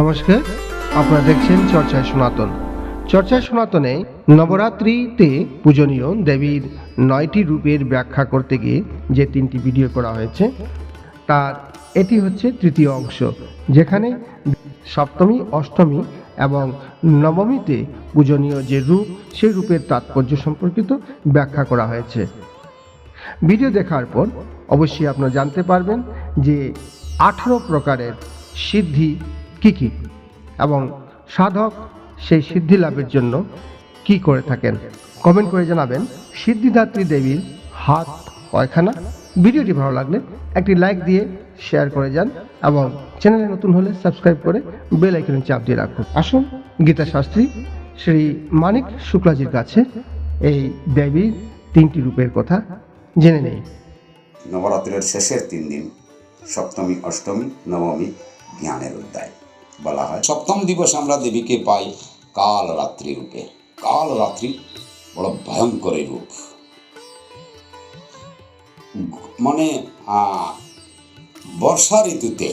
নমস্কার, আপনারা দেখছেন চর্চায় সনাতন। চর্চায় সনাতনে নবরাত্রিতে পূজনীয় দেবীর নয়টি রূপের ব্যাখ্যা করতে গিয়ে যে তিনটি ভিডিও করা হয়েছে, তার এটি হচ্ছে তৃতীয় অংশ, যেখানে সপ্তমী, অষ্টমী এবং নবমীতে পূজনীয় যে রূপ, সেই রূপের তাৎপর্য সম্পর্কিত ব্যাখ্যা করা হয়েছে। ভিডিও দেখার পর অবশ্যই আপনারা জানতে পারবেন যে আঠারো প্রকারের সিদ্ধি কি কি? এবং সাধক সেই সিদ্ধি লাভের জন্য কি করে থাকেন? কমেন্ট করে জানাবেন। সিদ্ধিদাত্রী দেবীর হাত কয়খানা ভিডিওটি ভালো লাগলে একটি লাইক দিয়ে শেয়ার করে যান এবং চ্যানেলে নতুন হলে সাবস্ক্রাইব করে বেল আইকনে চাপ দিয়ে রাখুন। আসুন গীতা শাস্ত্রী শ্রী মানিক শুক্লাজির কাছে এই দেবীর তিনটি রূপের কথা জেনে নেই। নবরাত্রের শেষের তিন দিন, সপ্তমী, অষ্টমী, নবমী জ্ঞানের অধ্যায়। বলা হয়। সপ্তম দিবস আমরা দেবীকে পাই কাল রাত্রি রূপে। কাল রাত্রি বড় ভয়ঙ্কর রূপ। মানে বর্ষা ঋতুতে,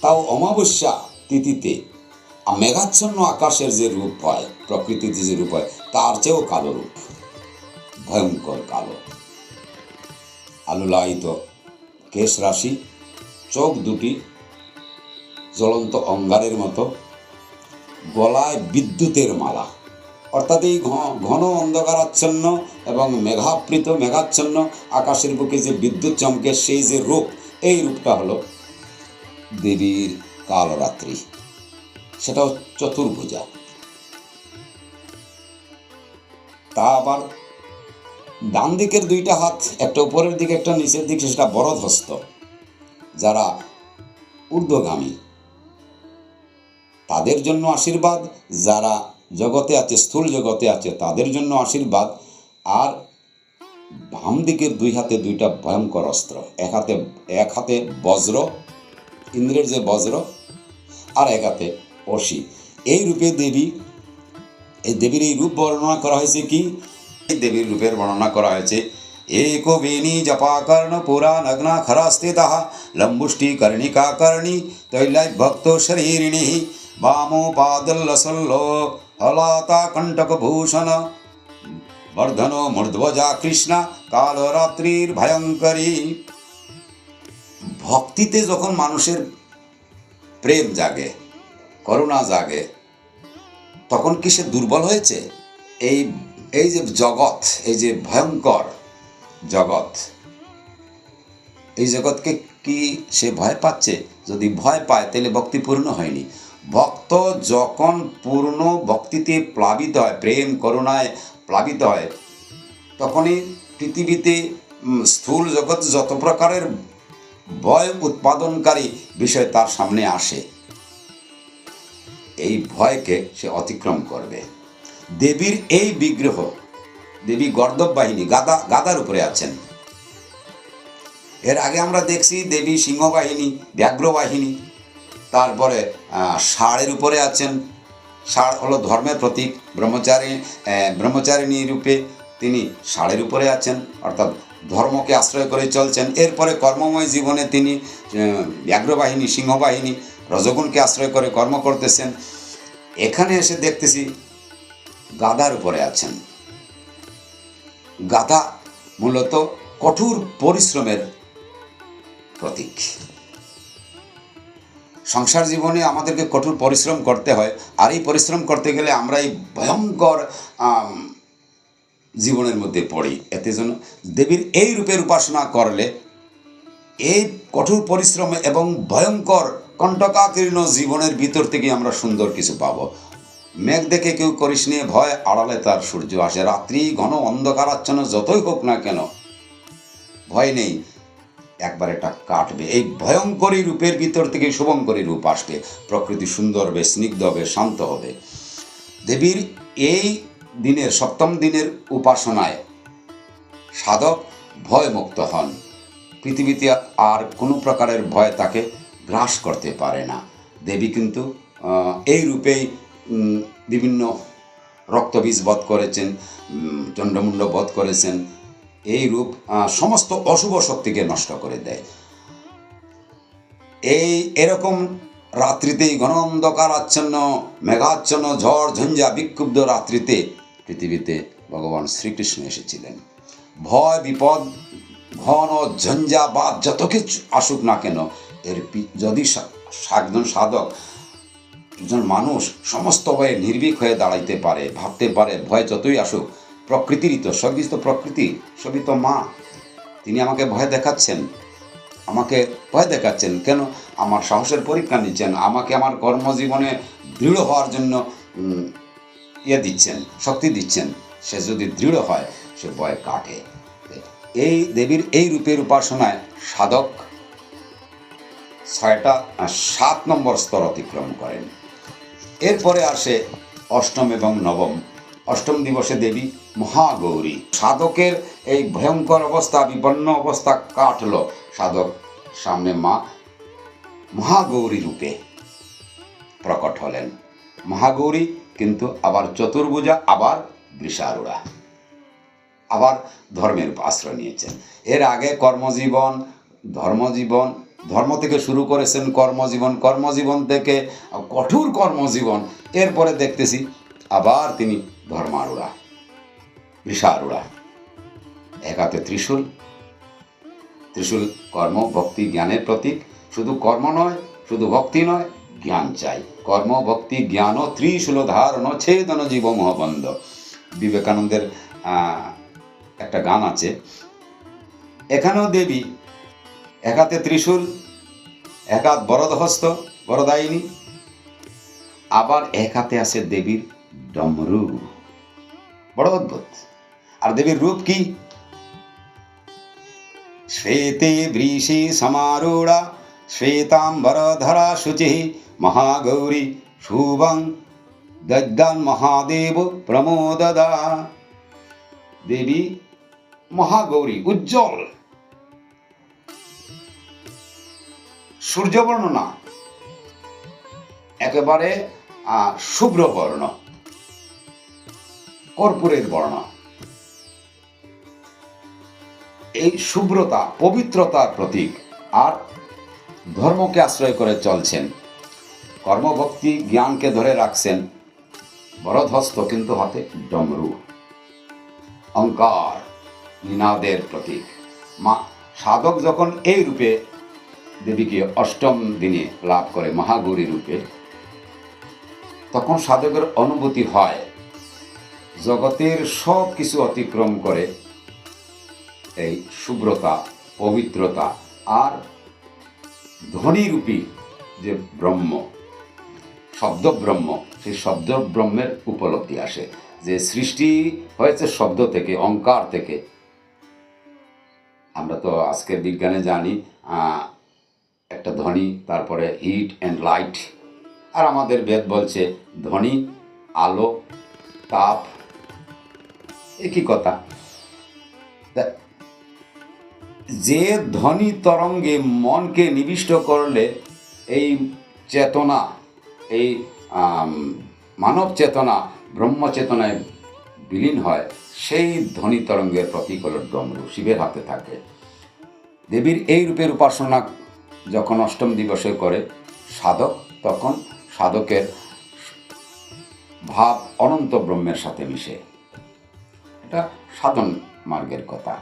তাও অমাবস্যা তিথিতে মেঘাচ্ছন্ন আকাশের যে রূপ হয় প্রকৃতিতে যে রূপ হয়, তার চেয়েও কালো রূপ। ভয়ঙ্কর কালো। আলুলায়িত কেশ রাশি, চোখ দুটি জ্বলন্ত অঙ্গারের মতো গলায় বিদ্যুতের মালা। অর্থাৎ এই ঘন অন্ধকারাচ্ছন্ন এবং মেঘাবৃত, মেঘাচ্ছন্ন আকাশের বুকে যে বিদ্যুৎ চমকে, সেই যে রূপ, এই রূপটা হলো দেবীর কালরাত্রি। সেটাও চতুর্ভুজা। তা আবার ডান দিকের দুইটা হাত, একটা উপরের দিকে, একটা নিচের দিকে, সেটা বরধস্ত যারা ঊর্ধ্বগামী। তাদের জন্য আশীর্বাদ যারা জগতে আছে স্থূল জগতে আছে তাদের জন্য আশীর্বাদ আর বাম দিকের দুই হাতে দুইটা ভয়ঙ্কর অস্ত্র এক হাতে এক হাতে বজ্র ইন্দ্রের যে বজ্র আর এক হাতে অসি এই রূপে দেবী এই দেবীর এই রূপ বর্ণনা করা হয়েছে কি এই দেবীর রূপের বর্ণনা করা হয়েছে एको वेणी जपाकर्ण पुरा नग्ना खरास्थितः लम्बुष्टि कर्णिका कर्णि तैलभक्तो शरीरिणिः वामोपादल्लसल्लो हलाता कण्टकभूषण वर्धनो मूर्ध्वजा কৃষ্ণা কালরাত্রির ভয়ঙ্করী ভক্তিতে যখন মানুষের প্রেম জাগে করুণা জাগে তখন কি সে দুর্বল হয়েছে এই এই যে জগৎ এই যে ভয়ঙ্কর জগৎ এই জগৎকে কি সে ভয় পাচ্ছে যদি ভয় পায় তাহলে ভক্তি পূর্ণ হয়নি ভক্ত যখন পূর্ণ ভক্তিতে প্লাবিত হয়, প্রেম, করুণায় প্লাবিত হয়, তখনই পৃথিবীতে স্থূল জগৎ যত প্রকারের ভয় উৎপাদনকারী বিষয় তার সামনে আসে। এই ভয়কে সে অতিক্রম করবে। দেবীর এই বিগ্রহ, দেবী গর্দব বাহিনী গাদা গাদার উপরে আছেন। এর আগে আমরা দেখছি দেবী সিংহ বাহিনী ব্যাঘ্র বাহিনী তারপরে ষাঁড়ের উপরে আছেন। ষাঁড় হলো ধর্মের প্রতীক, ব্রহ্মচারী ব্রহ্মচারিণী রূপে তিনি ষাঁড়ের উপরে আছেন, অর্থাৎ ধর্মকে আশ্রয় করে চলছেন। এরপরে কর্মময় জীবনে তিনি ব্যাঘ্রবাহিনী, সিংহবাহিনী, রজগুণকে আশ্রয় করে কর্ম করতেছেন। এখানে এসে দেখতেছি গাদার উপরে আছেন। গাধা মূলত কঠোর পরিশ্রমের প্রতীক। সংসার জীবনে আমাদেরকে কঠোর পরিশ্রম করতে হয়। আর এই পরিশ্রম করতে গেলে আমরা এই ভয়ঙ্কর জীবনের মধ্যে পড়ি। এতে জন্য দেবীর এই রূপের উপাসনা করলে এই কঠোর পরিশ্রম এবং ভয়ঙ্কর কণ্টকাকীর্ণ জীবনের ভিতর থেকে আমরা সুন্দর কিছু পাবো। মেঘ দেখে কেউ করিস নিয়ে ভয় আড়ালে তার সূর্য আসে। রাত্রি ঘন অন্ধকারাচ্ছন্ন যতই হোক না কেন, ভয় নেই। একবার এটা কাটবে। এই ভয়ঙ্করী রূপের ভিতর থেকে শুভঙ্করী রূপ আসবে। প্রকৃতি সুন্দর হবে, স্নিগ্ধ হবে, শান্ত হবে। দেবীর এই দিনের, সপ্তম দিনের উপাসনায় সাধক ভয়মুক্ত হন। পৃথিবীতে আর কোনো প্রকারের ভয় তাকে গ্রাস করতে পারে না। দেবী কিন্তু এই রূপেই বিভিন্ন রক্তবীজ বধ করেছেন চণ্ডমুণ্ড বধ করেছেন এই রূপ সমস্ত অশুভ শক্তিকে নষ্ট করে দেয়। এই এরকম রাত্রিতেই ঘন অন্ধকার আচ্ছন্ন, মেঘাচ্ছন্ন, ঝড়, ঝঞ্ঝা, বিক্ষুব্ধ রাত্রিতে পৃথিবীতে ভগবান শ্রীকৃষ্ণ এসেছিলেন। ভয়, বিপদ, ঘন ঝঞ্ঝা বা যত কিছু আসুক না কেন, এর যদি একজন সাধক, একজন মানুষ সমস্ত ভয়ে নির্ভীক হয়ে দাঁড়াইতে পারে, ভাবতে পারে, ভয় যতই আসুক প্রকৃতিরই তো সবই তো প্রকৃতি সবই তো মা। তিনি আমাকে ভয় দেখাচ্ছেন। আমাকে ভয় দেখাচ্ছেন। কেন? আমার সাহসের পরীক্ষা নিচ্ছেন। আমাকে আমার কর্মজীবনে দৃঢ় হওয়ার জন্য ইয়ে দিচ্ছেন, শক্তি দিচ্ছেন। সে যদি দৃঢ় হয়, সে ভয় কাটে। এই দেবীর এই রূপের উপাসনায় সাধক ছয়টা সাত নম্বর স্তর অতিক্রম করেন। এরপরে আসে অষ্টম এবং নবম। অষ্টম দিবসে দেবী মহাগৌরী। সাধকের এই ভয়ঙ্কর অবস্থা, বিপন্ন অবস্থা কাটলো সাধক সামনে মা মহাগৌরী রূপে প্রকট হলেন। মহাগৌরী কিন্তু আবার চতুর্ভুজা, আবার বৃষারুড়া আবার ধর্মের আশ্রয় নিয়েছেন। এর আগে কর্মজীবন, ধর্মজীবন, ধর্ম থেকে শুরু করেছেন কর্মজীবন কর্মজীবন থেকে কঠোর কর্মজীবন, এরপরে দেখতেছি আবার তিনি ধর্মারুড়া বৃষারুড়া এক হাতে ত্রিশূল ত্রিশূল কর্ম ভক্তি জ্ঞানের প্রতীক। শুধু কর্ম নয়, শুধু ভক্তি নয়, জ্ঞান চাই। কর্ম, ভক্তি, জ্ঞান ও ত্রিশূল ধারণ ছেদন জীব মহাবন্ধ। বিবেকানন্দের একটা গান আছে। এখানেও দেবী, এক হাতে ত্রিশূল, এক হাত বরদহস্ত, বরদায়িনী। আবার এক হাতে আছে দেবীর ডমরু বড় অদ্ভুত। আর দেবীর রূপ কি? শ্বেতে বৃষি সমারূঢ়া শ্বেতাম্বরধরা শুচি মহাগৌরী শুভং দদ্যান মহাদেব প্রমোদদা। দেবী মহাগৌরী উজ্জ্বল। সূর্যবর্ণ না। একেবারে আহ, শুভ্র বর্ণ কর্পূরের বর্ণ। এই শুভ্রতা, পবিত্রতার প্রতীক আর ধর্মকে আশ্রয় করে চলছেন। কর্মভক্তি জ্ঞানকে ধরে রাখছেন বরধস্ত কিন্তু হাতে ডমরু। অঙ্কার নিনাদের প্রতীক। মা সাধক যখন এই রূপে দেবীকে অষ্টম দিনে লাভ করে মহাগৌরী রূপে, তখন সাধকের অনুভূতি হয়। জগতের সব কিছু অতিক্রম করে এই শুভ্রতা, পবিত্রতা আর ধ্বনিরূপী যে ব্রহ্ম শব্দ ব্রহ্ম সেই শব্দ ব্রহ্মের উপলব্ধি আসে। যে সৃষ্টি হয়েছে শব্দ থেকে অঙ্কার থেকে। আমরা তো আজকের বিজ্ঞানে জানি একটা ধ্বনি, তারপরে হিট অ্যান্ড লাইট। আর আমাদের বেদ বলছে ধ্বনি, আলো, তাপ একই কথা। যে ধ্বনি তরঙ্গে মনকে নিবিষ্ট করলে এই চেতনা, এই মানব চেতনা, ব্রহ্ম চেতনায় বিলীন হয়, সেই ধ্বনি তরঙ্গের প্রতীক হল ডমরু শিবের হাতে থাকে। দেবীর এই রূপের উপাসনা যখন অষ্টম দিবসে করে সাধক, তখন সাধকের ভাব অনন্ত ব্রহ্মের সাথে মিশে। এটা সাধন মার্গের কথা,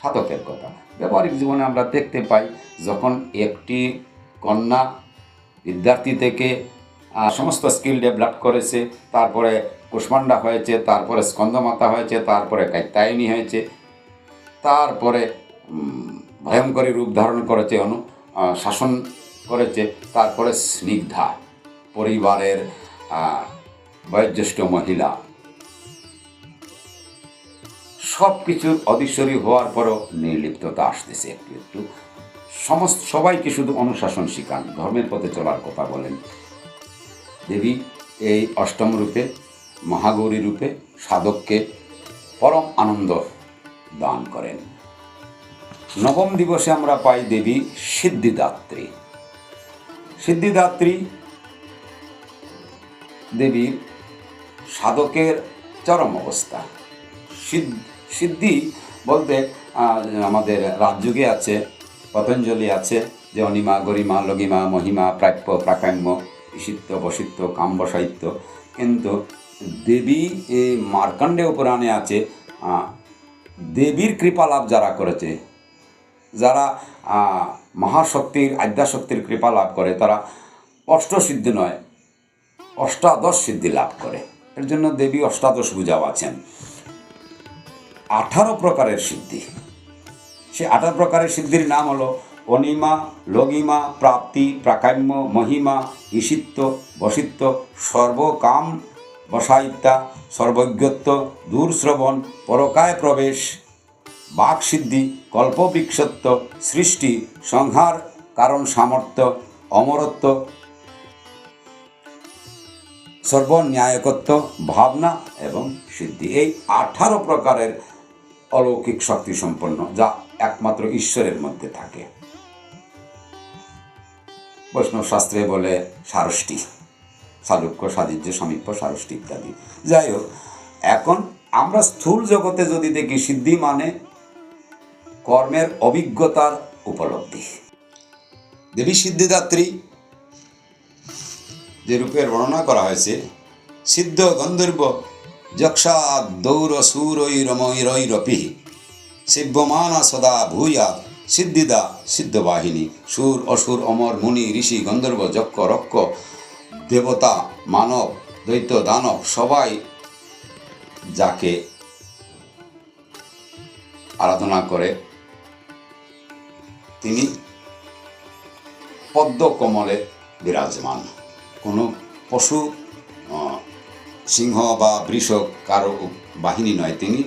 সাধকের কথা। ব্যবহারিক জীবনে আমরা দেখতে পাই, যখন একটি কন্যা বিদ্যার্থী থেকে সমস্ত স্কিল ডেভেলপ করেছে, তারপরে কুষ্মান্ডা হয়েছে, তারপরে স্কন্দমাতা হয়েছে, তারপরে কাত্যায়নী হয়েছে, তারপরে ভয়ঙ্করী রূপ ধারণ করেছে, অনু শাসন করেছে, তারপরে স্নিগ্ধা, পরিবারের বয়োজ্যেষ্ঠ মহিলা। সব কিছুর অদৃশ্বরী হওয়ার পরও নির্লিপ্ততা আসতেছে। একটু একটু সমস্ত সবাইকে শুধু অনুশাসন শিখান, ধর্মের পথে চলার কথা বলেন। দেবী এই অষ্টম রূপে, মহাগৌরী রূপে সাধককে পরম আনন্দ দান করেন। নবম দিবসে আমরা পাই দেবী সিদ্ধিদাত্রী। সিদ্ধিদাত্রী দেবীর সাধকের চরম অবস্থা। সিদ্ধ- সিদ্ধি বলতে আমাদের রাজযোগে আছে, পতঞ্জলি আছে, যে অনিমা, গরিমা, লগিমা, মহিমা, প্রাপ্য, প্রাকাম্য ঈশিত্ব বসিত্ব কাম্য সাহিত্য। কিন্তু দেবী এই মার্কণ্ডেয় পুরাণে আছে দেবীর কৃপা লাভ যারা করেছে, যারা মহাশক্তির, আদ্যাশক্তির কৃপা লাভ করে, তারা অষ্টসিদ্ধি নয়, অষ্টাদশ সিদ্ধি লাভ করে। এর জন্য দেবী অষ্টাদশ পূজাও আছেন। আঠারো প্রকারের সিদ্ধি। সে আঠারো প্রকারের সিদ্ধির নাম হলো অনিমা, লগিমা, প্রাপ্তি, প্রাকাম্য, মহিমা ঈশিত্ব বসিত্ব, সর্বকাম বসায়িত্যা সর্বজ্ঞত্ব, দূরশ্রবণ, পরকায় প্রবেশ, বাকসিদ্ধি, কল্পবিক্ষত্ব, সৃষ্টি, সংহার, কারণ সামর্থ্য, অমরত্ব, সর্বন্যায়কত্ব, ভাবনা এবং সিদ্ধি। এই আঠারো প্রকারের অলৌকিক শক্তি সম্পন্ন, যা একমাত্র ঈশ্বরের মধ্যে থাকে। বৈষ্ণব শাস্ত্রে বলে সারষ্টি সালুক্য সাদিজ্য সমীপ্য সারষ্টি ইত্যাদি। যাই হোক, এখন আমরা স্থূল জগতে যদি দেখি সিদ্ধি মানে কর্মের অভিজ্ঞতার উপলব্ধি। দেবী সিদ্ধিদাত্রী যে রূপের বর্ণনা করা হয়েছে, সিদ্ধ গন্ধর্ব যক্ষা দৌর সুরৈরমৈরৈরপি। শিব্যমানা সদা ভূয়া সিদ্ধিদা সিদ্ধবাহিনী। সুর, অসুর, অমর, মুনি, ঋষি, গন্ধর্ব, যক্ষ, রক্ষ, দেবতা, মানব দৈত্য দানব, সবাই যাকে আরাধনা করে, তিনি পদ্ম কমলে বিরাজমান। কোনো পশু সিংহ বা বৃষ কারও বাহিনী নয়। তিনি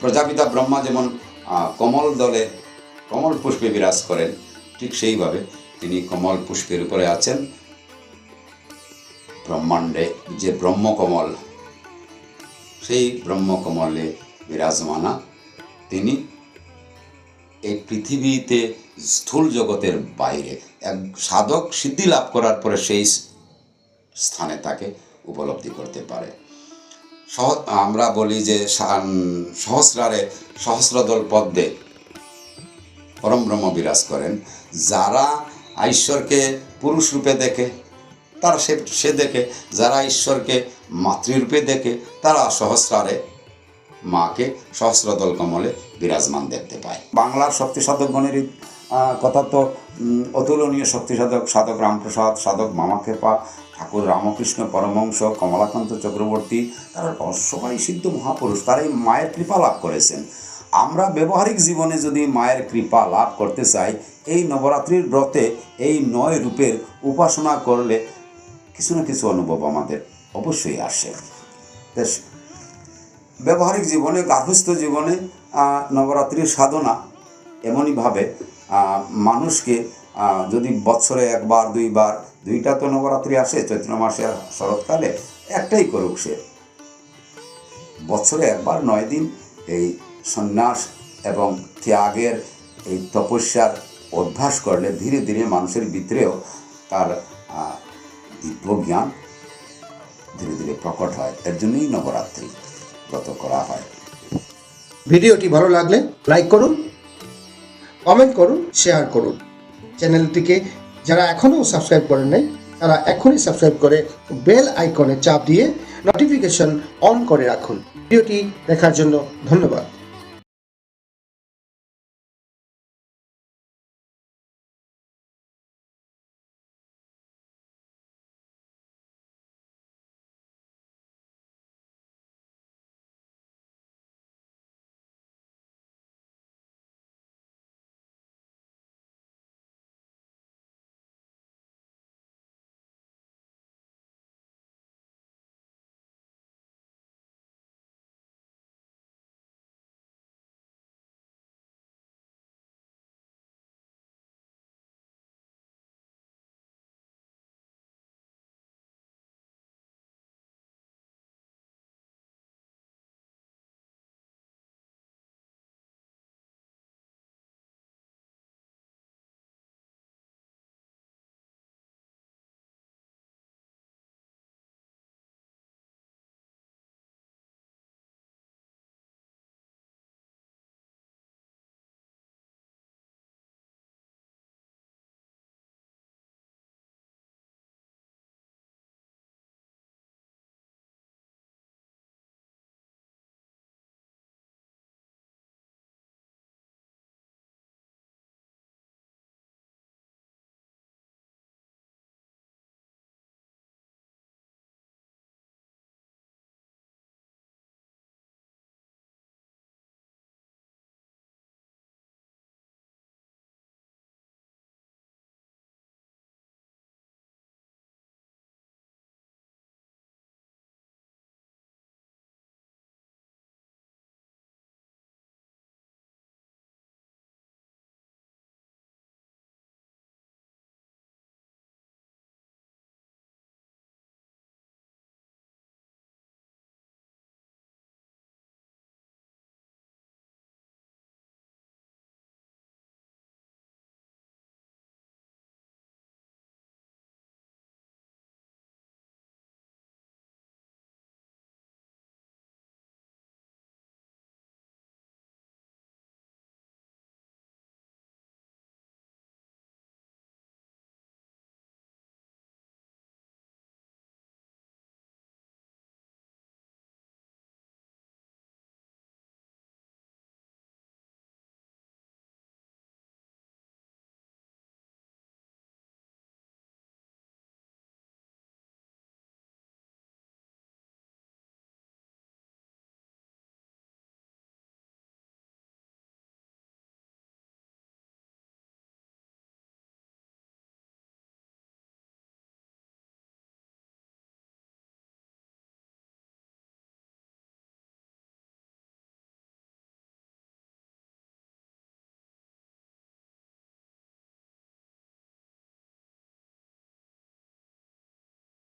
প্রজাপিতা ব্রহ্মা যেমন কমল দলে কমল পুষ্পে বিরাজ করেন, ঠিক সেইভাবে তিনি কমল পুষ্পের উপরে আছেন। ব্রহ্মাণ্ডে যে ব্রহ্মকমল, সেই ব্রহ্মকমলে বিরাজমানা। তিনি এই পৃথিবীতে স্থূল জগতের বাইরে, এক সাধক সিদ্ধি লাভ করার পরে সেই স্থানে তাকে উপলব্ধি করতে পারে। আমরা বলি যে সহস্রারে সহস্রদল পদ্মে পরম ব্রহ্ম বিরাজ করেন। যারা ঈশ্বরকে পুরুষ রূপে দেখে, তারা সে সে দেখে। যারা ঈশ্বরকে মাতৃরূপে দেখে, তারা সহস্রারে মাকে সহস্রদল কমলে বিরাজমান দেখতে পায়। বাংলার শক্তি সাধকগণের কথা তো অতুলনীয় শক্তি সাধক সাধক রামপ্রসাদ, সাধক মামা মামাক্ষেপা ঠাকুর রামকৃষ্ণ পরমহংস, কমলাকান্ত চক্রবর্তী, তারা সবাই সিদ্ধ মহাপুরুষ তারা এই মায়ের কৃপা লাভ করেছেন। আমরা ব্যবহারিক জীবনে যদি মায়ের কৃপা লাভ করতে চাই, এই নবরাত্রির ব্রতে এই নয় রূপের উপাসনা করলে কিছু না কিছু অনুভব আমাদের অবশ্যই আসে। ব্যবহারিক জীবনে, গার্হস্থ্য জীবনে নবরাত্রির সাধনা এমনইভাবে মানুষকে যদি বৎসরে একবার দুইবার দুইটা তো নবরাত্রি আসে চৈত্র মাসে শরৎকালে একটাই করুক সে। বছরে একবার নয় দিন এই সন্ন্যাস এবং ত্যাগের এই তপস্যার অভ্যাস করলে ধীরে ধীরে মানুষের ভিতরেও তার আহ, দিব্য জ্ঞান ধীরে ধীরে প্রকট হয়। এর জন্যই নবরাত্রি ব্রত করা হয়। ভিডিওটি ভালো লাগলে লাইক করুন কমেন্ট করুন, শেয়ার করুন। চ্যানেলটিকে যারা এখনও সাবস্ক্রাইব করেন নাই, তারা এখনই সাবস্ক্রাইব করে বেল আইকনে চাপ দিয়ে নোটিফিকেশন অন করে রাখুন। ভিডিওটি দেখার জন্য ধন্যবাদ।